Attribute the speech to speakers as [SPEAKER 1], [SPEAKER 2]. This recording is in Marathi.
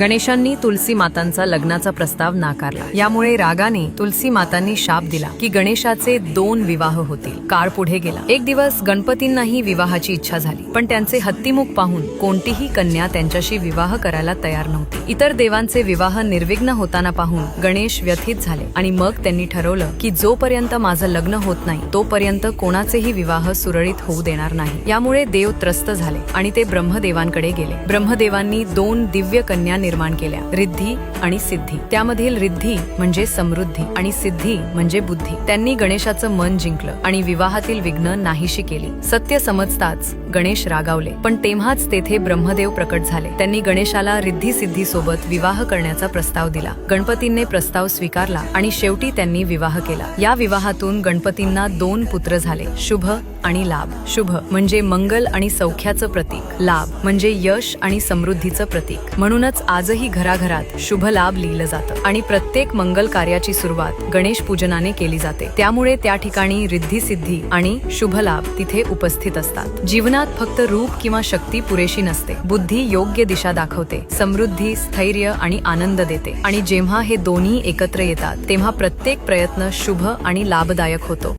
[SPEAKER 1] गणेशांनी तुलसी मातांचा लग्नाचा प्रस्ताव नाकारला. यामुळे रागाने तुलसी मातांनी शाप दिला की गणेशाचे दोन विवाह होतील. काळ पुढे गेला. एक दिवस गणपतींनाही विवाहाची इच्छा झाली. पण त्यांचे हत्तीमुख पाहून कोणतीही कन्या त्यांच्याशी विवाह करायला तयार नव्हती. इतर देवांचे विवाह निर्विघ्न होताना पाहून गणेश व्यथित झाले आणि मग त्यांनी ठरवलं की जोपर्यंत माझं लग्न होत नाही तोपर्यंत कोणाचेही विवाह सुरळीत होऊ देणार नाही. यामुळे देव त्रस्त झाले आणि ते ब्रह्मदेवांकडे गेले. ब्रह्मदेवांनी दोन दिव्य कन्या निर्माण केल्या. रिद्धी आणि सिद्धी. त्यामधील रिद्धी म्हणजे समृद्धी आणि सिद्धी म्हणजे बुद्धी. त्यांनी गणेशाचं मन जिंकलं आणि विवाहातील विघ्न नाहीशी केली. सत्य समजताच गणेश रागावले. पण तेव्हाच तेथे ब्रह्मदेव प्रकट झाले. त्यांनी गणेशाला रिद्धी सिद्धी सोबत विवाह करण्याचा प्रस्ताव दिला. गणपतींनी प्रस्ताव स्वीकारला आणि शेवटी त्यांनी विवाह केला. या विवाहातून गणपतींना दोन पुत्र झाले. शुभ आणि लाभ. शुभ म्हणजे मंगल आणि सौख्याचं प्रतीक. लाभ म्हणजे यश आणि समृद्धीचं प्रतीक. म्हणूनच आजही घराघरात शुभ लाभ लिहिलं जातं. आणि प्रत्येक मंगल कार्याची सुरुवात गणेश पूजनाने केली जाते. त्यामुळे त्या ठिकाणी रिद्धी सिद्धी आणि शुभ लाभ तिथे उपस्थित असतात. जीवनात फक्त रूप किंवा शक्ती पुरेशी नसते. बुद्धी योग्य दिशा दाखवते समृद्धी स्थैर्य आणि आनंद देते. आणि जेव्हा हे दोन्ही एकत्र येतात तेव्हा प्रत्येक प्रयत्न शुभ आणि लाभदायक होतो.